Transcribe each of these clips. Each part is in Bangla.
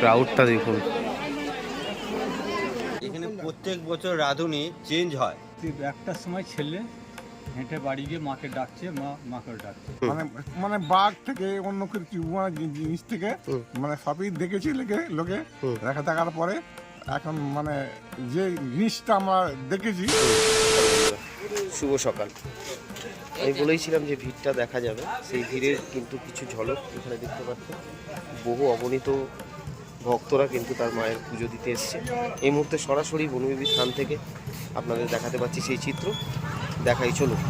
ক্রাউডটা দেখুন। এখানে প্রত্যেক বছর রাঁধুনি চেঞ্জ হয়। ঠিক একটার সময় ছেলে হেঁটে বাড়ি গিয়ে মাকে ডাকছে মা মাকে ডাকছে। মানে মানে বাঘ থেকে অন্য কিছু মানে জিনিস থেকে মানে সবই দেখেছি লোকে লোকে। দেখা দেখার পরে এখন মানে যে জিনিসটা আমরা দেখেছি। শুভ সকাল। আমি বলেইছিলাম যে ভিড়টা দেখা যাবে। সেই ভিড়ের কিন্তু কিছু ঝলক এখানে দেখতে পাচ্ছেন বহু অগণিত ভক্তরা কিন্তু তার মায়ের পুজো দিতে এসছে। এই মুহূর্তে সরাসরি বনবিবি স্থান থেকে আপনাদের দেখাতে পাচ্ছি সেই চিত্র। দেখাই চলুন,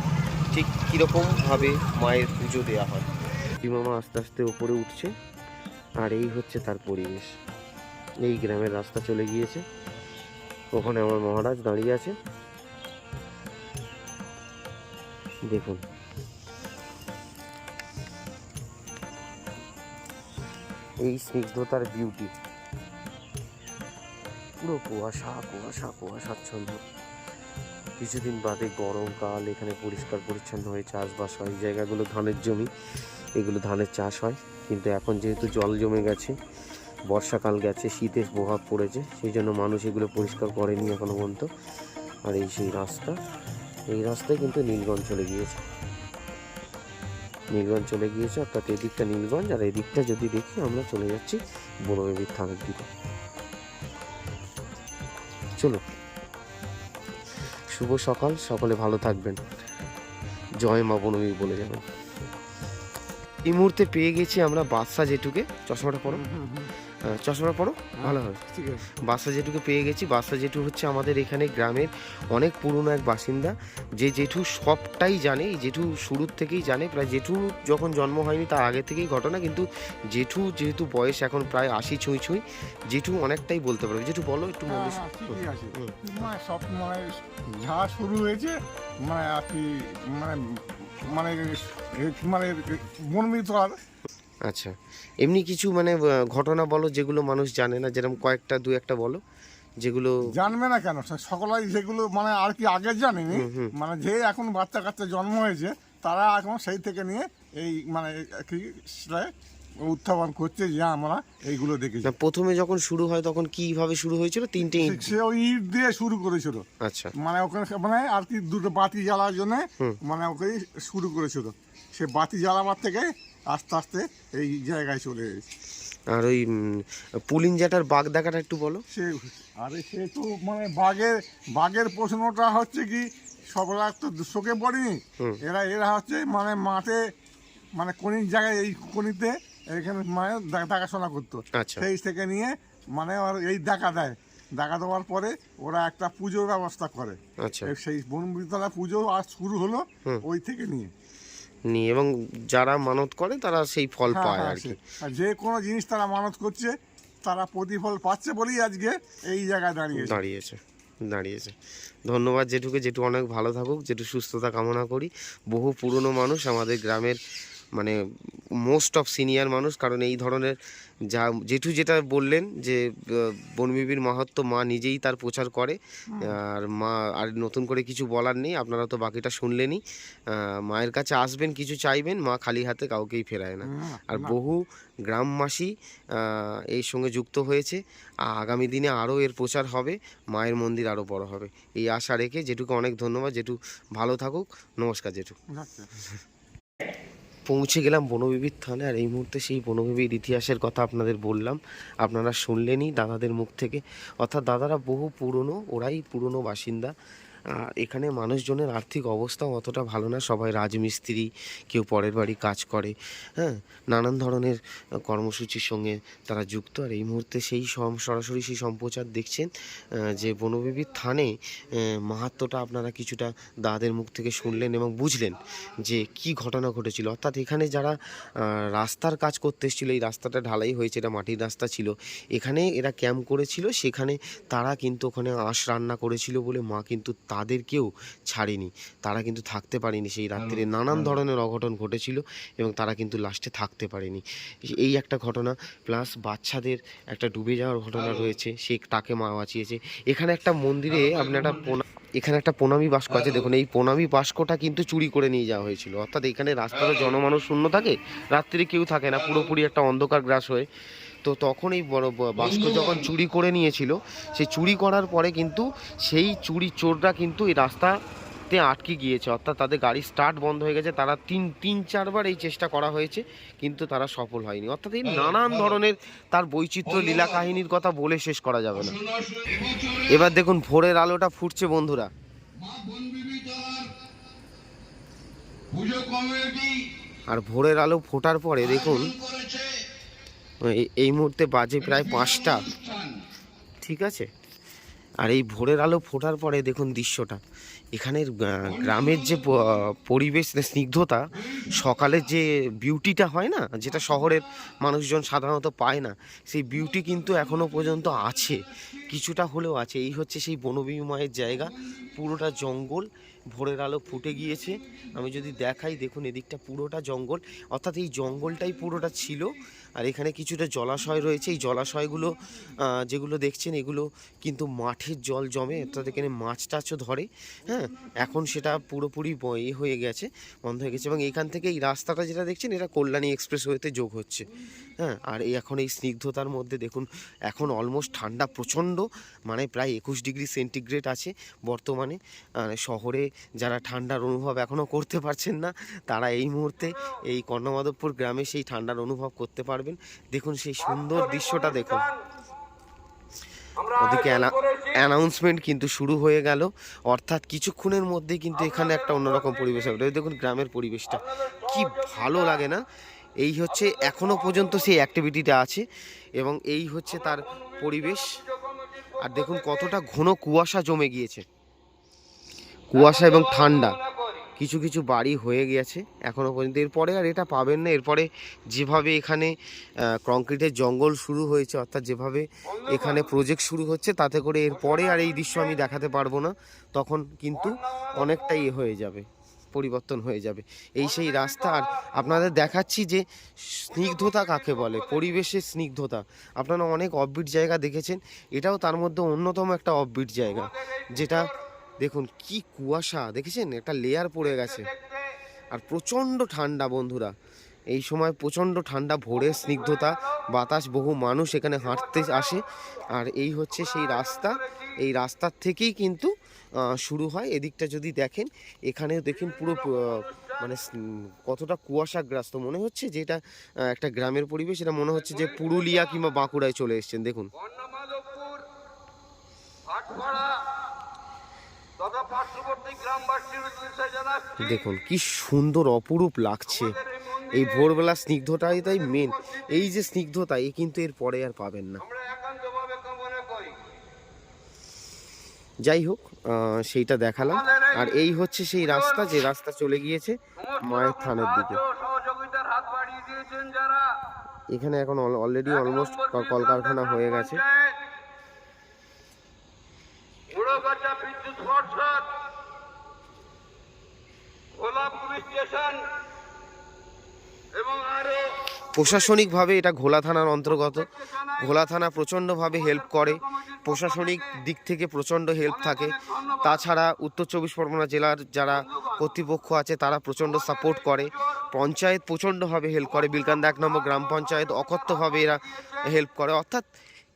ঠিক কীরকমভাবে মায়ের পুজো দেওয়া হয়। মামা আস্তে আস্তে ওপরে উঠছে, আর এই হচ্ছে তার পরিবেশ। এই গ্রামের রাস্তা চলে গিয়েছে। ওখানে আমার মহারাজ দাঁড়িয়ে আছে দেখুন। এই স্নিগ্ধতার বিউটি পুরো কুয়াশা কুয়াশা কুয়াশাচ্ছন্ন কিছুদিন বাদে গরমকাল এখানে পরিষ্কার পরিচ্ছন্ন হয়ে চাষবাস হয়। এই জায়গাগুলো ধানের জমি, এগুলো ধানের চাষ হয়। কিন্তু এখন যেহেতু জল জমে গেছে, বর্ষাকাল গেছে শীতের প্রভাব পড়েছে, সেই জন্য মানুষ এগুলো পরিষ্কার করেনি এখনও পর্যন্ত। আর এই সেই রাস্তা এই রাস্তায় কিন্তু নীলগঞ্জ চলে গিয়েছে। নীলগঞ্জ চলে গিয়েছে, অর্থাৎ এদিকটা নীলগঞ্জ আর এদিকটা যদি দেখি আমরা চলে যাচ্ছি বনবেবির থানার দিকে। চলো। শুভ সকাল, সকলে ভালো থাকবেন। জয় মা বনবী বলে যাবেন এই মুহূর্তে পেয়ে গেছি আমরা বাদশা জেঠুকে। চশমাটা পরো। আহ, চশমাটা পরো ভালো হবে। ঠিক আছে। বাসা জেঠুকে পেয়ে গেছি বাসা জেঠু হচ্ছে আমাদের এখানে গ্রামের অনেক পুরনো এক বাসিন্দা যে জেঠু সবটাই জানে এই জেঠু শুরুর থেকেই জানে প্রায় জেঠু যখন জন্ম হয়নি তার আগে থেকেই ঘটনা কিন্তু জেঠু যেহেতু বয়স এখন প্রায় আশি ছুঁই ছুঁই জেঠু অনেকটাই বলতে পারবে। জেঠু বলো একটু হ্যাঁ, মনে হ্যাঁ, হুম। মানে সব মানে যা শুরু হয়েছে মানে আর কি মানে মানে মানে আর। আচ্ছা। এমনি কিছু মানে ঘটনা বলো যেগুলো মানুষ জানে না যেরকম কয়েকটা দু একটা বলো যেগুলো জানবে না কেন? সকলাই যেগুলো মানে আর কি আগে জানেনি। মানে যে এখন বাচ্চা কাচ্চা জন্ম হয়েছে তারা এখন সেই থেকে নিয়ে এই মানে কি উত্থাপন করছে যে আমরা এইগুলো দেখেছি। প্রথমে যখন শুরু হয় তখন কীভাবে শুরু হয়েছিল? তিনটে ইট সে ওই ইট দিয়ে শুরু করেছিল। আচ্ছা। মানে ওখানে মানে আর কি দুটো বাতি জ্বালার জন্য। মানে ওকে শুরু করেছিল। সে বাতি জ্বালাবার থেকে আস্তে আস্তে এই জায়গায় চলে এসেছে। আর ওই পুলিন জাটার বাঘ দেখাটা একটু বলো। সে আরে সে তো মানে বাঘের বাঘের প্রশ্নটা হচ্ছে কি সবরা তো চোখে পড়েনি। এরা এরা হচ্ছে মানে মাঠে মানে কোনির জায়গায় এই কোনিতে এখানে মানে দেখাশোনা করতো। আচ্ছা। সেই থেকে নিয়ে মানে ওর এই দেখা দেয়। দেখা দেওয়ার পরে ওরা একটা পুজোর ব্যবস্থা করে। আচ্ছা। সেই বনবিতলা পুজো আজ শুরু হলো ওই থেকে নিয়ে। নিয়ে এবং যারা মানত করে তারা সেই ফল হ্যাঁ, পায় হ্যাঁ, আর কি। যে কোনো জিনিস তারা মানত করছে তারা প্রতিফল পাচ্ছে বলেই আজকে এই জায়গায় দাঁড়িয়ে দাঁড়িয়েছে দাঁড়িয়েছে। ধন্যবাদ জেঠুকে। জেঠু অনেক ভালো থাকুক। জেঠু সুস্থতা কামনা করি। বহু পুরনো মানুষ আমাদের গ্রামের মানে মোস্ট অফ সিনিয়র মানুষ কারণ এই ধরনের যা জেঠু যেটা বললেন যে বনবিবির মাহাত্ম মা নিজেই তার প্রচার করে। আর মা আর নতুন করে কিছু বলার নেই আপনারা তো বাকিটা শুনলেনই। মায়ের কাছে আসবেন কিছু চাইবেন মা খালি হাতে কাউকেই ফেরায় না। আর বহু গ্রামবাসী এর সঙ্গে যুক্ত হয়েছে। আগামী দিনে আরও এর প্রচার হবে মায়ের মন্দির আরও বড় হবে। এই আশা রেখে জেঠুকে অনেক ধন্যবাদ। জেঠু ভালো থাকুক। নমস্কার জেঠু। পৌঁছে গেলাম বনবিবির থানে। আর এই মুহূর্তে সেই বনবিবির ইতিহাসের কথা আপনাদের বললাম। আপনারা শুনলেনই দাদাদের মুখ থেকে। অর্থাৎ দাদারা বহু পুরনো, ওরাই পুরনো বাসিন্দা। এখানে মানুষজনের আর্থিক অবস্থাও অতটা ভালো না। সবাই রাজমিস্ত্রি কেউ পরের বাড়ি কাজ করে হ্যাঁ? নানান ধরনের কর্মসূচির সঙ্গে তারা যুক্ত। আর এই মুহূর্তে সেই সরাসরি সেই সম্প্রচার দেখছেন যে বনবিবির থানে আহ, মাহাত্ম্যটা আপনারা কিছুটা দাদাদের মুখ থেকে শুনলেন এবং বুঝলেন যে কি ঘটনা ঘটেছিল। অর্থাৎ এখানে যারা রাস্তার কাজ করতে এসেছিল এই রাস্তাটা ঢালাই হয়েছে এটা মাটির রাস্তা ছিল এখানে এরা ক্যাম্প করেছিল সেখানে তারা কিন্তু ওখানে আঁশ রান্না করেছিল বলে মা কিন্তু তাদেরকেও ছাড়েনি। তারা কিন্তু থাকতে পারেনি সেই রাত্রিরে। নানান ধরনের অঘটন ঘটেছিল এবং তারা কিন্তু লাস্টে থাকতে পারেনি। এই একটা ঘটনা প্লাস বাচ্চাদের একটা ডুবে যাওয়ার ঘটনা রয়েছে সে তাকে মা বাঁচিয়েছে। এখানে একটা মন্দিরে আপনি একটা পোনা এখানে একটা প্রণামী বাস্ক আছে দেখুন এই প্রণামী বাস্কটা কিন্তু চুরি করে নিয়ে যাওয়া হয়েছিল। অর্থাৎ এখানে রাস্তাটা জনমানুষ শূন্য থাকে রাত্রিরে কেউ থাকে না পুরোপুরি একটা অন্ধকার গ্রাস হয়ে তো তখন এই বড় বাস্ক যখন চুরি করে নিয়েছিল সেই চুরি করার পরে কিন্তু সেই চুরি চোররা কিন্তু এই রাস্তাতে আটকে গিয়েছে। অর্থাৎ তাদের গাড়ি স্টার্ট বন্ধ হয়ে গেছে। তারা তিন তিন চারবার এই চেষ্টা করা হয়েছে কিন্তু তারা সফল হয়নি। অর্থাৎ এই নানান ধরনের তার বৈচিত্র্য লীলা কাহিনীর কথা বলে শেষ করা যাবে না। এবার দেখুন ভোরের আলোটা ফুটছে বন্ধুরা। আর ভোরের আলো ফোটার পরে দেখুন এই- এই মুহূর্তে বাজে প্রায় পাঁচটা। ঠিক আছে? আর এই ভোরের আলো ফোটার পরে দেখুন দৃশ্যটা। এখানের গ্রামের যে পরিবেশ স্নিগ্ধতা সকালের যে বিউটিটা হয় না, যেটা শহরের মানুষজন সাধারণত পায় না, সেই বিউটি কিন্তু এখনও পর্যন্ত আছে। কিছুটা হলেও আছে। এই হচ্ছে সেই বনবিময়ের জায়গা। পুরোটা জঙ্গল। ভোরের আলো ফুটে গিয়েছে। আমি যদি দেখাই, দেখুন এদিকটা পুরোটা জঙ্গল। অর্থাৎ এই জঙ্গলটাই পুরোটা ছিল। আর এখানে কিছুটা জলাশয় রয়েছে। এই জলাশয়গুলো যেগুলো দেখছেন, এগুলো কিন্তু মাঠের জল জমে। অর্থাৎ এখানে মাছ টাছও ধরে। হ্যাঁ এখন সেটা পুরোপুরি এ হয়ে গেছে, বন্ধ হয়ে গেছে। এবং এখান থেকে এই রাস্তাটা যেটা দেখছেন, এটা কল্যাণী এক্সপ্রেস ওয়েতে যোগ হচ্ছে। হ্যাঁ আর এই এখন এই স্নিগ্ধতার মধ্যে দেখুন, এখন অলমোস্ট ঠান্ডা প্রচণ্ড মানে প্রায় একুশ ডিগ্রি সেন্টিগ্রেড আছে বর্তমানে। শহরে যারা ঠান্ডার অনুভব এখনও করতে পারছেন না, তারা এই মুহূর্তে এই কর্ণমাধবপুর গ্রামে সেই ঠান্ডার অনুভব করতে পারবেন। দেখুন সেই সুন্দর দৃশ্যটা দেখুন। ওদিকে অ্যানাউন্সমেন্ট কিন্তু শুরু হয়ে গেল। অর্থাৎ কিছুক্ষণের মধ্যেই কিন্তু এখানে একটা অন্যরকম পরিবেশ হবে। দেখুন গ্রামের পরিবেশটা। কি ভালো লাগে না? এই হচ্ছে এখনও পর্যন্ত সেই অ্যাক্টিভিটিটা আছে এবং এই হচ্ছে তার পরিবেশ। আর দেখুন কতটা ঘন কুয়াশা জমে গিয়েছে। কুয়াশা এবং ঠান্ডা। কিছু কিছু বাড়ি হয়ে গেছে এখনও পর্যন্ত। এরপরে আর এটা পাবেন না। এরপরে যেভাবে এখানে কংক্রিটের জঙ্গল শুরু হয়েছে, অর্থাৎ যেভাবে এখানে প্রজেক্ট শুরু হচ্ছে, তাতে করে এরপরে আর এই দৃশ্য আমি দেখাতে পারব না। তখন কিন্তু অনেকটাই এ হয়ে যাবে, পরিবর্তন হয়ে যাবে। এই সেই রাস্তা। আর আপনাদের দেখাচ্ছি যে স্নিগ্ধতা কাকে বলে? পরিবেশের স্নিগ্ধতা। আপনারা অনেক অফবিট জায়গা দেখেছেন। এটাও তার মধ্যে অন্যতম একটা অফবিট জায়গা, যেটা দেখুন কি কুয়াশা, দেখেছেন? একটা লেয়ার পড়ে গেছে। আর প্রচণ্ড ঠান্ডা, বন্ধুরা। এই সময় প্রচণ্ড ঠান্ডা ভোরের স্নিগ্ধতা, বাতাস, বহু মানুষ এখানে হাঁটতে আসে। আর এই হচ্ছে সেই রাস্তা। এই রাস্তার থেকেই কিন্তু শুরু হয়। এদিকটা যদি দেখেন এখানে দেখেন পুরো মানে কতটা কুয়াশাগ্রাস্ত। মনে হচ্ছে যে এটা একটা গ্রামের পরিবেশ। এটা মনে হচ্ছে যে পুরুলিয়া কিংবা বাঁকুড়ায় চলে এসেছেন। দেখুন। দেখুন কি সুন্দর অপরূপ লাগছে। এই ভোরবেলা স্নিগ্ধটাই তাই মেন এই যে স্নিগ্ধতা এই কিন্তু এর পরে আর পাবেন না। যাই হোক সেইটা দেখালাম। আর এই হচ্ছে সেই রাস্তা যে রাস্তা চলে গিয়েছে মায়ের থানের দিকে। এখানে এখন অলরেডি অলমোস্ট কলকারখানা হয়ে গেছে। মুড়োগাছা বিদ্যুৎ পর্ষদ পুলিশ স্টেশন প্রশাসনিকভাবে এটা ঘোলা থানার অন্তর্গত। ঘোলা থানা প্রচণ্ডভাবে হেল্প করে। প্রশাসনিক দিক থেকে প্রচণ্ড হেল্প থাকে। তাছাড়া উত্তর চব্বিশ পরগনা জেলার যারা কর্তৃপক্ষ আছে, তারা প্রচণ্ড সাপোর্ট করে। পঞ্চায়েত প্রচণ্ডভাবে হেল্প করে। বিলকান্দা এক নম্বর গ্রাম পঞ্চায়েত অকথ্যভাবে এরা হেল্প করে। অর্থাৎ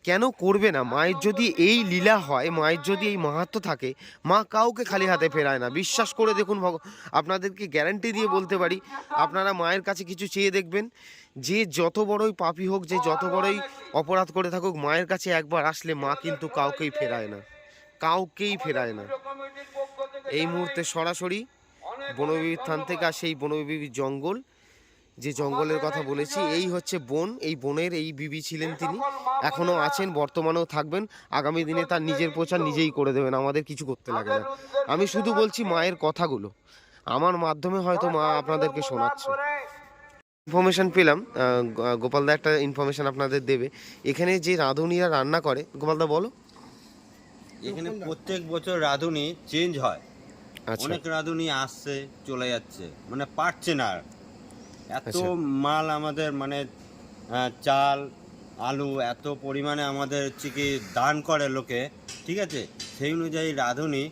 কেন করবে না? মায়ের যদি এই লীলা হয়, মায়ের যদি এই মাহাত্ম থাকে, মা কাউকে খালি হাতে ফেরায় না। বিশ্বাস করে দেখুন ভগ আপনাদেরকে গ্যারান্টি দিয়ে বলতে পারি, আপনারা মায়ের কাছে কিছু চেয়ে দেখবেন, যে যত বড়ই পাপি হোক, যে যত বড়ই অপরাধ করে থাকুক, মায়ের কাছে একবার আসলে মা কিন্তু কাউকেই ফেরায় না। কাউকেই ফেরায় না। এই মুহূর্তে সরাসরি বনবিবির থান থেকে আসে এই বনবিবির জঙ্গল। যে জঙ্গলের কথা বলেছি এই হচ্ছে বন এই বনের এই বিবি ছিলেন তিনি। এখনও আছেন বর্তমানেও থাকবেন। আগামী দিনে তার নিজের প্রচার নিজেই করে দেবেন আমাদের কিছু করতে লাগে না। আমি শুধু বলছি মায়ের কথাগুলো। আমার মাধ্যমে হয়তো মা আপনাদেরকে শোনাচ্ছে। ইনফরমেশন পেলাম গোপালদা একটা ইনফরমেশন আপনাদের দেবে। এখানে যে রাঁধুনিরা রান্না করে গোপালদা বলো। এখানে প্রত্যেক বছর রাঁধুনি চেঞ্জ হয়। আচ্ছা। অনেক রাঁধুনি আসছে চলে যাচ্ছে। মানে পারছে না আর। এত আচ্ছা। মাল আমাদের মানে চাল আলু এত পরিমাণে আমাদের হচ্ছে কি দান করে লোকে ঠিক আছে? সেই অনুযায়ী রাঁধুনি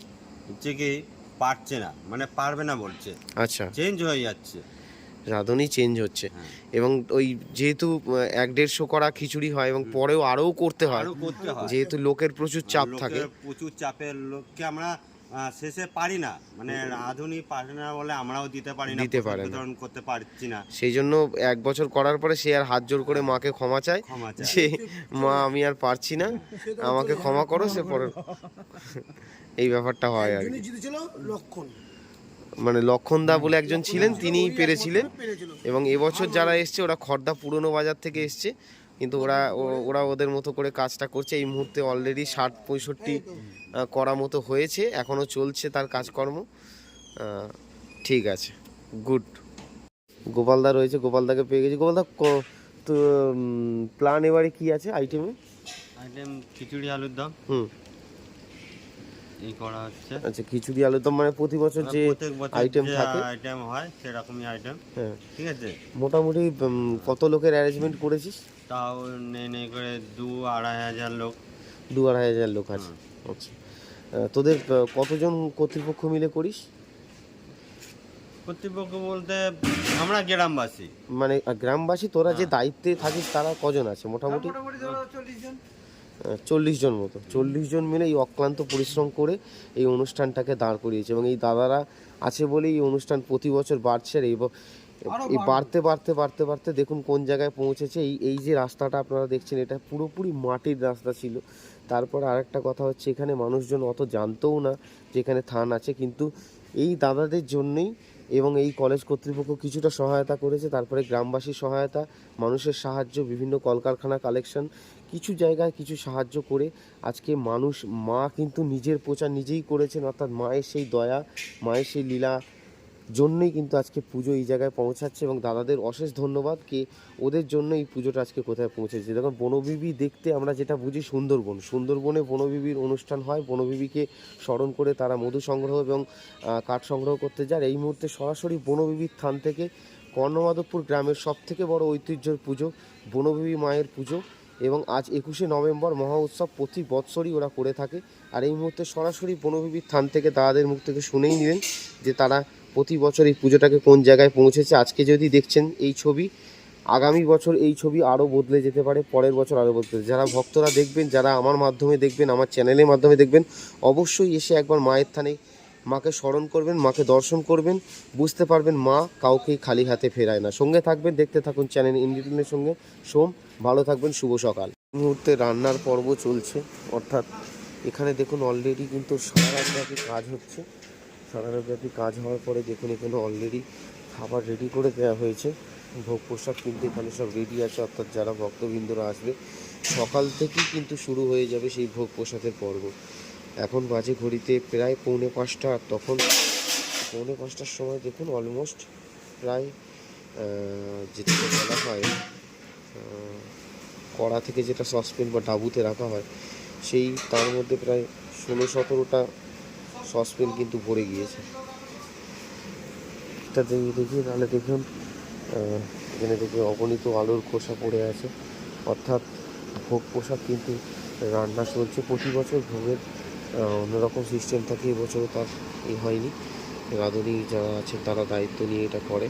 হচ্ছে কি পারছে না মানে পারবে না বলছে। আচ্ছা। চেঞ্জ হয়ে যাচ্ছে। রাঁধুনি চেঞ্জ হচ্ছে। হ্যাঁ। এবং ওই যেহেতু এক দেড়শো করা খিচুড়ি হয় এবং পরেও আরও করতে হয় আরও করতে হয়। যেহেতু লোকের প্রচুর চাপ থাকে। প্রচুর চাপের লোককে আমরা শেষে পারি না। মানে আধুনিক পারে না বলে আমরাও দিতে পারি না দিতে পারে না। করতে পারছি না। সেই জন্য এক বছর করার পরে সে আর হাত জোর করে মাকে ক্ষমা চায়। যে মা আমি আর পারছি না। আমাকে ক্ষমা করো সে পরে এই ব্যাপারটা হয় আর লক্ষণ। মানে লক্ষণদা বলে একজন ছিলেন তিনিই পেরেছিলেন। এবং এবছর যারা এসছে ওরা খর্দা পুরনো বাজার থেকে এসছে। কিন্তু ওরা ওরা ওদের মতো করে কাজটা করছে। এই মুহূর্তে অলরেডি ষাট পঁয়ষট্টি করা মতো হয়েছে। এখনও চলছে তার কাজকর্ম। ঠিক আছে। গুড গোপালদা রয়েছে। গোপালদাকে পেয়ে গেছি। গোপালদা তো প্ল্যান এবারে কি আছে আইটেমে আইটেম খিচুড়ি আলুর দম। হুম। এই করা হচ্ছে। আচ্ছা খিচুড়ি আলুর দম মানে প্রতি বছর যে আইটেম থাকে? আইটেম হয় সেরকমই আইটেম হ্যাঁ। ঠিক আছে? মোটামুটি কত লোকের অ্যারেঞ্জমেন্ট করেছিস? তাও নেই নেই করে দু আড়াই হাজার লোক। দু আড়াই হাজার লোক আছে। আচ্ছা। তোদের কতজন কর্তৃপক্ষ মিলে করিস? কর্তৃপক্ষ বলতে আমরা গ্রামবাসী। মানে গ্রামবাসী তোরা যে হ্যাঁ। দায়িত্বে থাকিস তারা কজন আছে? মোটামুটি? চল্লিশ জন। মতো। চল্লিশ জন মিলে এই অক্লান্ত পরিশ্রম করে এই অনুষ্ঠানটাকে দাঁড় করিয়েছে। এবং এই দাদারা আছে বলেই এই অনুষ্ঠান প্রতি বছর বাড়ছে। আর এই এই বাড়তে বাড়তে বাড়তে বাড়তে দেখুন কোন জায়গায় পৌঁছেছে। এই এই যে রাস্তাটা আপনারা দেখছেন এটা পুরোপুরি মাটির রাস্তা ছিল। তারপর আরেকটা কথা হচ্ছে এখানে মানুষজন অত জানতও না যে এখানে থান আছে। কিন্তু এই দাদাদের জন্যই এবং এই কলেজ কর্তৃপক্ষ কিছুটা সহায়তা করেছে। তারপরে গ্রামবাসীর সহায়তা মানুষের সাহায্য বিভিন্ন কলকারখানা কালেকশন কিছু জায়গায় কিছু সাহায্য করে আজকে মানুষ মা কিন্তু নিজের প্রচার নিজেই করেছেন। অর্থাৎ মায়ের সেই দয়া মায়ের সেই লীলা জন্যই কিন্তু আজকে পুজো এই জায়গায় পৌঁছাচ্ছে এবং দাদাদের অশেষ ধন্যবাদ কি ওদের জন্য এই পুজোটা আজকে কোথায় পৌঁছেছে। দেখুন বনবিবি দেখতে আমরা যেটা বুঝি সুন্দরবন। সুন্দরবনে বনবিবির অনুষ্ঠান হয় বনবিবিকে স্মরণ করে তারা মধু সংগ্রহ এবং কাঠ সংগ্রহ করতে যায়। এই মুহূর্তে সরাসরি বনবিবির থান থেকে কর্ণমাধবপুর গ্রামের সব থেকে বড় ঐতিহ্যের পুজো বনবিবি মায়ের পুজো এবং আজ একুশে নভেম্বর মহা উৎসব প্রতি বৎসরই ওরা করে থাকে। আর এই মুহূর্তে সরাসরি বনবিবির থান থেকে দাদাদের মুখ থেকে শুনেই নিলেন যে তারা প্রতি বছর এই পুজোটাকে কোন জায়গায় পৌঁছেছে? আজকে যদি দেখছেন এই ছবি, আগামী বছর এই ছবি আরও বদলে যেতে পারে, পরের বছর আরও বদলে যারা ভক্তরা দেখবেন, যারা আমার মাধ্যমে দেখবেন, আমার চ্যানেলের মাধ্যমে দেখবেন, অবশ্যই এসে একবার মায়ের থানে মাকে স্মরণ করবেন, মাকে দর্শন করবেন, বুঝতে পারবেন মা কাউকেই খালি হাতে ফেরায় না। সঙ্গে থাকবেন, দেখতে থাকুন চ্যানেল ইন্ডিটেনের সঙ্গে। সোম, ভালো থাকবেন, শুভ সকাল। মুহূর্তে রান্নার পর্ব চলছে, অর্থাৎ এখানে দেখুন অলরেডি কিন্তু সারা রাতব্যাপী কাজ হচ্ছে। সারা রাতব্যাপী কাজ হওয়ার পরে দেখুন এখানে অলরেডি খাবার রেডি করে দেওয়া হয়েছে, ভোগ প্রসাদ কিন্তু এখানে সব রেডি আছে, অর্থাৎ যারা ভক্তবৃন্দরা আসবে, সকাল থেকেই কিন্তু শুরু হয়ে যাবে সেই ভোগ প্রসাদের পর্ব। এখন বাজে ঘড়িতে প্রায় পৌনে পাঁচটা তখন পৌনে পাঁচটার সময় দেখুন অলমোস্ট প্রায় যেটাকে বলা হয় কড়া থেকে যেটা সসপেন বা ডাবুতে রাখা হয়, সেই তার মধ্যে প্রায় ষোলো সতেরোটা সসপেন কিন্তু ভরে গিয়েছে। এটা দেখি দেখি তাহলে দেখুন এখানে দেখি অগণিত আলুর খোসা পড়ে আছে। অর্থাৎ ভোগ পোশাক কিন্তু রান্না চলছে। প্রতি বছর ভোগের অন্যরকম সিস্টেম থাকে, এবছরও তার এই হয়নি। রাঁধুনি যারা আছে তারা দায়িত্ব নিয়ে এটা করে।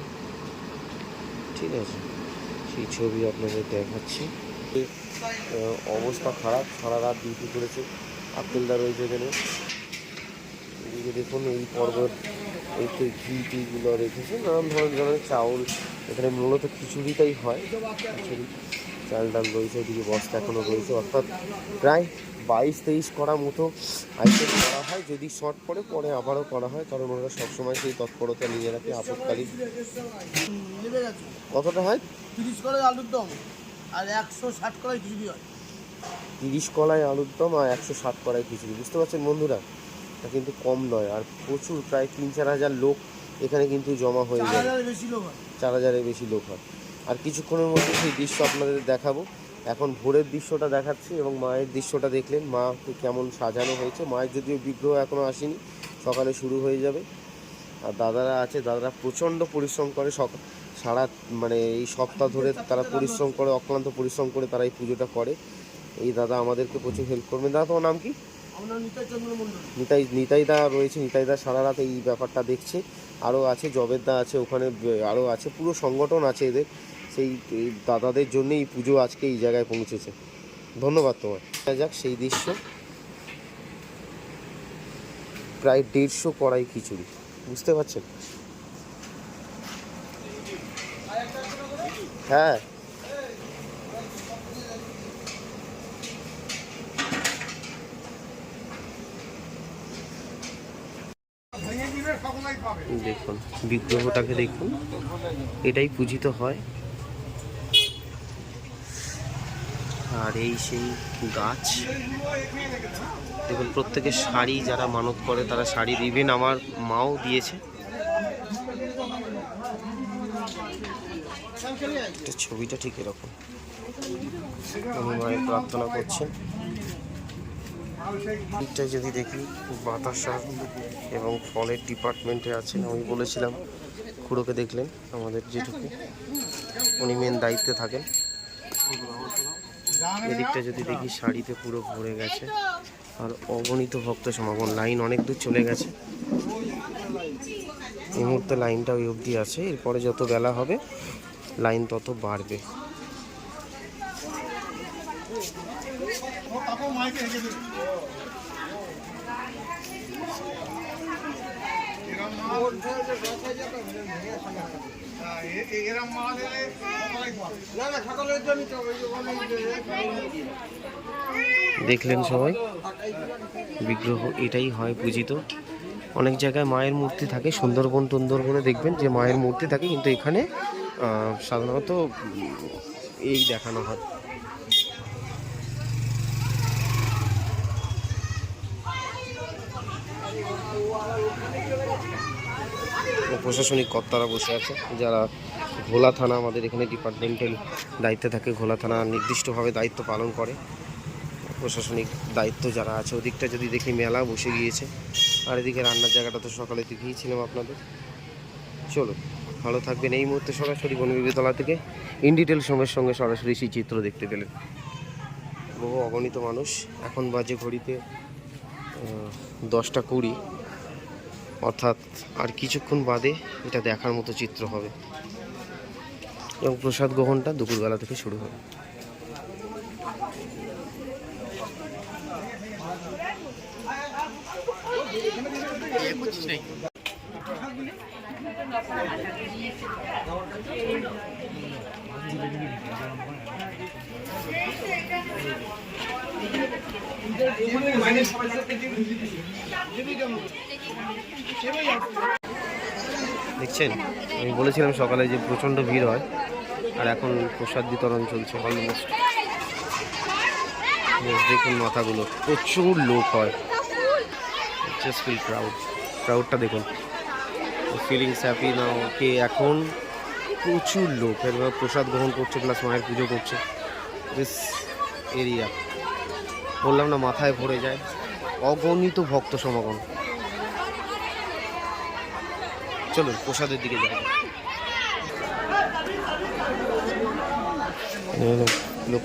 ঠিক আছে, সেই ছবি আপনাদের দেখাচ্ছি। অবস্থা খারাপ, সারা রাত ডিউটি করেছে। আব্দুলদার রয়েছে এখানে। এদিকে দেখুন এই পর্বত এই তো ঘি টিগুলো রেখেছে নানান ধরনের ধরনের চাউল এখানে মূলত খিচুড়িটাই হয় খিচুড়ি। চাল ডাল রয়েছে ওদিকে বস্তা এখনও রয়েছে। অর্থাৎ প্রায় বাইশ তেইশ করা মতো আইটেম করা হয় যদি শর্ট পড়ে পরে আবারও করা হয় কারণ ওরা সবসময় সেই তৎপরতা নিয়ে রাখে গেছে কতটা হয়? তিরিশ করে আলুর দম আর একশো ষাট করে খিচুড়ি হয়। তিরিশ কলায় আলুর দম আর একশো ষাট কড়াই খিচুড়ি। বুঝতে পারছেন বন্ধুরা? এটা কিন্তু কম নয়। আর প্রচুর প্রায় তিন চার হাজার লোক এখানে কিন্তু জমা হয়ে যায়। চার হাজারের বেশি লোক হয়। আর কিছুক্ষণের মধ্যে সেই দৃশ্য আপনাদের দেখাবো। এখন ভোরের দৃশ্যটা দেখাচ্ছি এবং মায়ের দৃশ্যটা দেখলেন। মাকে কেমন সাজানো হয়েছে। মায়ের যদিও বিগ্রহ এখনও আসেনি সকালে শুরু হয়ে যাবে। আর দাদারা আছে দাদারা প্রচণ্ড পরিশ্রম করে। সক সারা মানে এই সপ্তাহ ধরে তারা পরিশ্রম করে অক্লান্ত পরিশ্রম করে তারা এই পুজোটা করে। এই দাদা আমাদেরকে প্রচুর হেল্প করবেন। দাদা তোমার নাম কি? নিতাই নিতাই, নিতাইদা রয়েছে, নিতাইদা সারা রাত এই ব্যাপারটা দেখছে। আরও আছে, জবেরদা আছে, ওখানে আরও আছে, পুরো সংগঠন আছে এদের। সেই দাদাদের জন্যই এই পুজো আজকে এই জায়গায় পৌঁছেছে। ধন্যবাদ তোমার যাক সেই দৃশ্য। প্রায় দেড়শো কড়াই খিচুড়ি। বুঝতে পারছেন? হ্যাঁ। দেখুন, বিগ্রহটাকে দেখুন। এটাই পূজিত হয়। আর এই সেই গাছ। দেখুন প্রত্যেকের শাড়ি যারা মানত করে, তারা শাড়ি ইভেন আমার মাও দিয়েছে। ছবিটা ঠিক এরকম। উনি মায়ের প্রার্থনা করছেন। দিকটায় যদি দেখি বাতাসা এবং ফলের ডিপার্টমেন্টে আছেন, আমি বলেছিলাম, খুড়োকে দেখলেন, আমাদের যেটুকু উনি মেন দায়িত্বে থাকেন। এদিকটা যদি দেখি, শাড়িতে পুরো ভরে গেছে। আর অগণিত ভক্ত সমাগম, লাইন অনেক দূর চলে গেছে। এই মুহূর্তে লাইনটা ওই অবধি আছে, এরপরে যত বেলা হবে, লাইন তত বাড়বে না সকালের জন্য তো ওই যে অনেক দেখলেন সবাই? বিগ্রহ এটাই হয় পূজিত। অনেক জায়গায় মায়ের মূর্তি থাকে, সুন্দরবন টুন্দরবনে দেখবেন যে মায়ের মূর্তি থাকে, কিন্তু এখানে সাধারণত এই দেখানো হয়। প্রশাসনিক কর্তারা বসে আছে, যারা ঘোলা থানা, আমাদের এখানে ডিপার্টমেন্টাল দায়িত্বে থাকে, ঘোলা থানা নির্দিষ্টভাবে দায়িত্ব পালন করে। প্রশাসনিক দায়িত্ব যারা আছে, ওদিকটা যদি দেখি মেলা বসে গিয়েছে, আর এদিকে রান্নার জায়গাটা তো সকালে দেখিয়েছিলাম আপনাদের। চলো ভালো থাকবেন এই মুহূর্তে সরাসরি বনবিবিতলা থেকে। ইন ডিটেল সময়ের সঙ্গে সরাসরি সেই চিত্র দেখতে পেলেন। বহু অগণিত মানুষ, এখন বাজে ঘড়িতে দশটা কুড়ি। অর্থাৎ আর কিছুক্ষণ বাদে এটা দেখার মতো চিত্র হবে। এবং প্রসাদ গ্রহণটা দুপুরবেলা থেকে শুরু হবে। দেখছেন, আমি বলেছিলাম সকালে যে প্রচণ্ড ভিড় হয়, আর এখন প্রসাদ বিতরণ চলছে অলমোস্ট দেখুন মাথাগুলো, প্রচুর লোক হয়। জাস্ট ফিল ক্রাউড ক্রাউডটা দেখুন। ফিলিংস হ্যাপি না ওকে এখন? প্রচুর লোক। এবার প্রসাদ গ্রহণ করছে প্লাস মায়ের পুজো করছে। দিস এরিয়া বললাম না, মাথায় ভরে যায়। অগণিত ভক্ত সমাগম। চলুন, প্রসাদের দিকে যাই।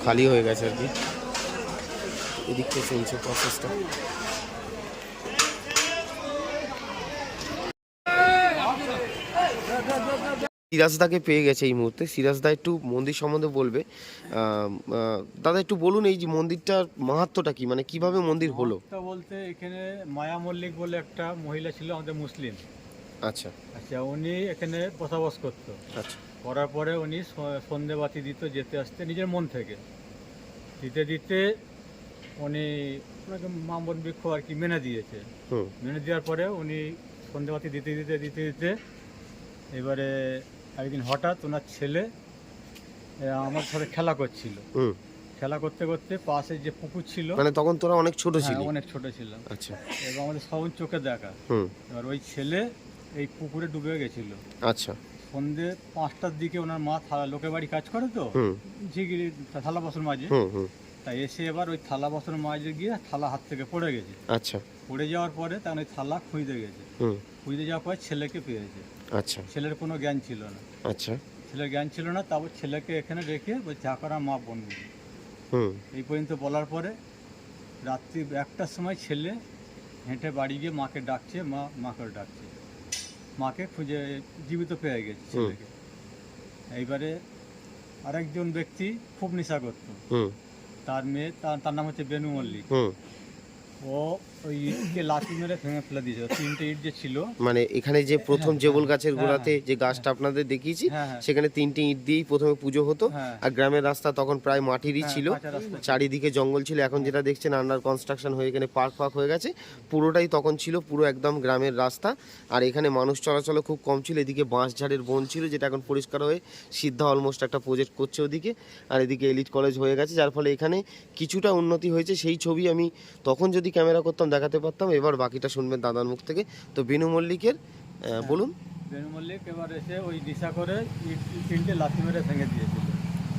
খালি হয়ে গেছে আর কি। এদিক থেকে চলছে প্রসেসটা সিরাজদাকে পেয়ে গেছে এই মুহূর্তে। সিরাজদা একটু মন্দির সম্বন্ধে বলবে। দাদা একটু বলুন, এই যে মন্দিরটার মাহাত্মটা কি? মানে কীভাবে মন্দির হলো? বলতে এখানে মায়া মল্লিক বলে একটা মহিলা ছিল, আমাদের মুসলিম। আচ্ছা। আচ্ছা উনি এখানে বসবাস করতো। আচ্ছা। করার পরে উনি স- সন্ধেবাতি দিত যেতে আসতে নিজের মন থেকে। দিতে দিতে উনি ওনাকে মামন বৃক্ষ আর কি মেনে দিয়েছে। হুম। মেনে দেওয়ার পরে উনি সন্ধেবাতি দিতে দিতে দিতে দিতে এবারে একদিন হঠাৎ ওনার ছেলে আমার সাথে খেলা করছিল। হুম। খেলা করতে করতে পাশে যে পুকুর ছিল মানে তখন তোরা অনেক ছোট ছিল। অনেক ছোট ছিলাম। আচ্ছা। এবং আমাদের সব চোখে দেখা। হুম। এবার ওই ছেলে এই পুকুরে ডুবে গেছিল। আচ্ছা। সন্ধে পাঁচটার দিকে ওনার মা থালা লোকের বাড়ি কাজ করে তো? ঝিগিরি থালা বাসন মাঝে। তাই এসে এবার ওই থালা বাসন মাঝে গিয়ে থালা হাত থেকে পড়ে গেছে। আচ্ছা। পড়ে যাওয়ার পরে তখন ওই থালা খুঁজতে গেছে। খুঁজতে যাওয়ার পরে ছেলেকে পেয়েছে। আচ্ছা। ছেলের কোনো জ্ঞান ছিল না। আচ্ছা। ছেলের জ্ঞান ছিল না তারপর ছেলেকে এখানে রেখে ওই চা করা মা হুম। এই পর্যন্ত বলার পরে রাত্রি একটার সময় ছেলে হেঁটে বাড়ি গিয়ে মাকে ডাকছে মা মাকে ডাকছে। মাকে খুঁজে জীবিত পেয়ে গেছে ছেলেকে। এইবারে আরেকজন ব্যক্তি খুব নেশা করতো তার মেয়ে তার তার নাম হচ্ছে বেনু মল্লিক। ও ওই ইটকে লাঠি মেরে ভেঙে ফেলে দিয়েছিল। তিনটে ইট যে ছিল। মানে এখানে যে প্রথম হ্যাঁ, জেবল গাছের হ্যাঁ, গোড়াতে হ্যাঁ, যে গাছটা আপনাদের দেখিয়েছি হ্যাঁ, হ্যাঁ। সেখানে তিনটে ইট দিয়েই প্রথমে পুজো হতো। হ্যাঁ। আর গ্রামের রাস্তা তখন প্রায় মাটিরই হ্যাঁ, ছিল। চারিদিকে জঙ্গল ছিল। এখন যেটা দেখছেন আন্ডার কনস্ট্রাকশন হয়ে এখানে পার্ক ফার্ক হয়ে গেছে। পুরোটাই তখন ছিল পুরো একদম গ্রামের রাস্তা। আর এখানে মানুষ চলাচলও খুব কম ছিল। এদিকে বাঁশ ঝাড়ের বন ছিল যেটা এখন পরিষ্কার হয়ে সিদ্ধা অলমোস্ট একটা প্রজেক্ট করছে ওদিকে। আর এদিকে এলিট কলেজ হয়ে গেছে। যার ফলে এখানে কিছুটা উন্নতি হয়েছে। সেই ছবি আমি তখন যদি ক্যামেরা করতাম দেখাতে পারতাম এবার বাকিটা শুনবেন দাদার মুখ থেকে। তো বিনু মল্লিকের বলুন। বেনু মল্লিক এবার এসে ওই দিশা করে তিনটে লাথি মেরে ভেঙে দিয়েছিল।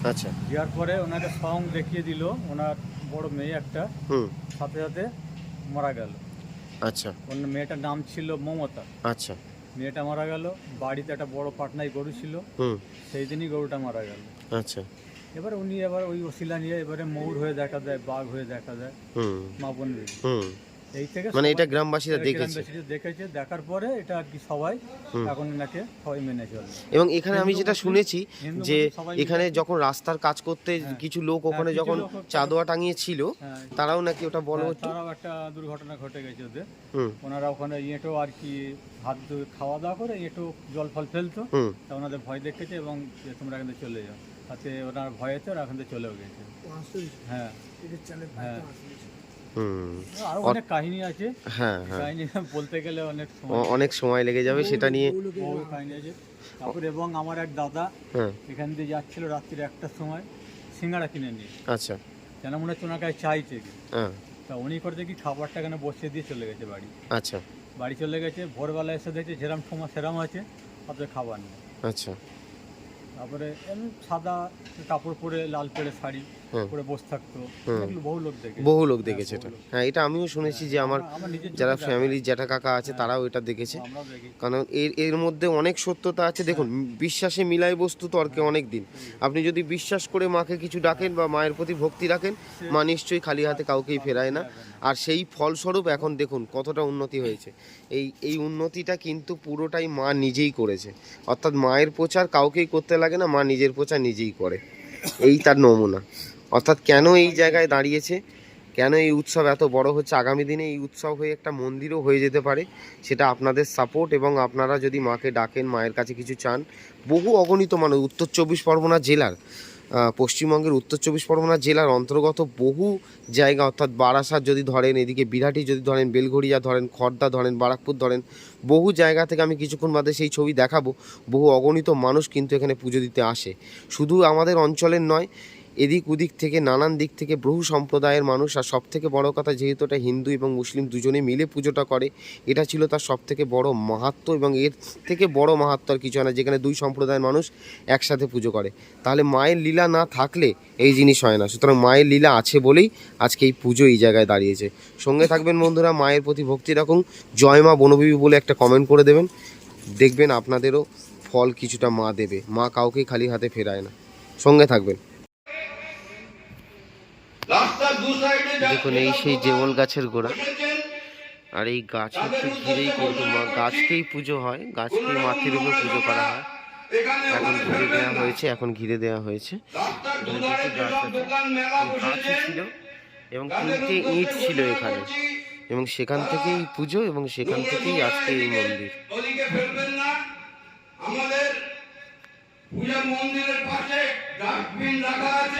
আচ্ছা। দেওয়ার পরে ওনাকে সং দেখিয়ে দিল ওনার বড় মেয়ে একটা। হুম। সাথে সাথে মারা গেল। আচ্ছা। ওনার মেয়েটার নাম ছিল মমতা। আচ্ছা। মেয়েটা মারা গেল বাড়িতে একটা বড় পাটনায় গরু ছিল। হুম। সেই দিনই গরুটা মারা গেল। আচ্ছা। এবার উনি এবার ওই ওসিলা নিয়ে এবারে ময়ূর হয়ে দেখা যায় বাঘ হয়ে দেখা যায়। হুম। মা বোন মানে এটা গ্রামবাসীরা দেখেছে। দেখেছে দেখার পরে এটা আর কি সবাই এখন এনাকে সবাই মেনে চলে এবং এখানে আমি যেটা শুনেছি যে এখানে যখন রাস্তার কাজ করতে হ্যাঁ। কিছু লোক ওখানে যখন চাঁদোয়া টাঙিয়ে ছিল হ্যাঁ, তারাও নাকি ওটা বলো হ্যাঁ, তারাও একটা দুর্ঘটনা ঘটে গেছে ওদের। হুম। ওনারা ওখানে এঁটো আর কি হাত ধুয়ে খাওয়া দাওয়া করে এঁটো জল ফল ফেলতো। হুম। তা ওনাদের ভয় দেখেছে এবং তোমরা এখান থেকে চলে যাও। তাতে ওনার ভয়েতে ওরা এখান থেকে চলেও গেছে। হ্যাঁ। হ্যাঁ। অনেক কাহিনী আছে। হ্যাঁ হ্যাঁ। কাহিনী বলতে গেলে অনেক সময় অনেক সময় লেগে যাবে সেটা নিয়ে কাহিনী আছে। তারপর এবং আমার এক দাদা হ্যাঁ। এখান দিয়ে যাচ্ছিল রাত্রির একটার সময় সিঙ্গাড়া কিনে নিয়ে। আচ্ছা। যেন মনে হচ্ছে ওনার কাছে চাইছে তা উনি করতে কি খাবারটা এখানে বসিয়ে দিয়ে চলে গেছে বাড়ি। আচ্ছা। বাড়ি চলে গেছে ভোরবেলা এসে দেখছে যেরম সময় সেরম আছে তারপরে খাবার নেই। আচ্ছা। তারপরে এমনি সাদা কাপড় পরে লাল পেড়ে শাড়ি। হুম। বসে থাকতো। বহু লোক দেখে বহু লোক দেখেছে এটা। হ্যাঁ এটা আমিও শুনেছি যে আমার যারা ফ্যামিলির জ্যাঠা কাকা আছে তারাও এটা দেখেছে। কারণ এর এর মধ্যে অনেক সত্যতা আছে। দেখুন বিশ্বাসে মিলাই বস্তু তর্কে অনেক দিন। আপনি যদি বিশ্বাস করে মাকে কিছু ডাকেন বা মায়ের প্রতি ভক্তি রাখেন মা নিশ্চয়ই খালি হাতে কাউকেই ফেরায় না। আর সেই ফলস্বরূপ এখন দেখুন কতটা উন্নতি হয়েছে। এই এই উন্নতিটা কিন্তু পুরোটাই মা নিজেই করেছে। অর্থাৎ মায়ের প্রচার কাউকেই করতে লাগে না মা নিজের প্রচার নিজেই করে। এই তার নমুনা। অর্থাৎ কেন এই জায়গায় দাঁড়িয়েছে? কেন এই উৎসব এত বড় হচ্ছে? আগামী দিনে এই উৎসব হয়ে একটা মন্দিরও হয়ে যেতে পারে, সেটা আপনাদের সাপোর্ট এবং আপনারা যদি মাকে ডাকেন, মায়ের কাছে কিছু চান, বহু অগণিত মানুষ উত্তর চব্বিশ পরগনা জেলার পশ্চিমবঙ্গের উত্তর চব্বিশ পরগনা জেলার অন্তর্গত বহু জায়গা, অর্থাৎ বারাসাত যদি ধরেন, এদিকে বিরাটি যদি ধরেন, বেলঘড়িয়া ধরেন, খর্দা ধরেন, বারাকপুর ধরেন, বহু জায়গা থেকে আমি কিছুক্ষণ বাদে সেই ছবি দেখাবো। বহু অগণিত মানুষ কিন্তু এখানে পুজো দিতে আসে। শুধু আমাদের অঞ্চলের নয় এদিক ওদিক থেকে, নানান দিক থেকে বহু সম্প্রদায়ের মানুষ, আর সব থেকে বড় কথা যেহেতু এটা হিন্দু এবং মুসলিম দুজনে মিলে পুজোটা করে, এটা ছিল তার সব থেকে বড় মাহাত্ম এবং এর থেকে বড় মাহাত্ম আর কিছু না, যেখানে দুই সম্প্রদায়ের মানুষ একসাথে পুজো করে। তাহলে মায়ের লীলা না থাকলে এই জিনিস হয় না। সুতরাং মায়ের লীলা আছে বলেই আজকে এই পুজো এই জায়গায় দাঁড়িয়েছে। সঙ্গে থাকবেন বন্ধুরা, মায়ের প্রতি ভক্তি রাখুন। জয় মা বনবিবি বলে একটা কমেন্ট করে দেবেন। দেখবেন আপনাদেরও ফল কিছুটা মা দেবে। মা কাউকেই খালি হাতে ফেরায় না। সঙ্গে থাকবেন। দেখুন এই সেই জেবল গাছের গোড়া। আর এই গাছের ঘিরেই কিন্তু গাছকেই পুজো হয় গাছকেই মাটির রূপে পুজো করা হয়। এখন ঘিরে দেওয়া হয়েছে এখন ঘিরে দেওয়া হয়েছে। গাছ ছিল এবং তিনটে ইট ছিল এখানে। এবং সেখান থেকেই পুজো এবং সেখান থেকেই আজকে এই মন্দির। আমাদের পূজা মন্দিরের পাশে ডাস্টবিন রাখা আছে।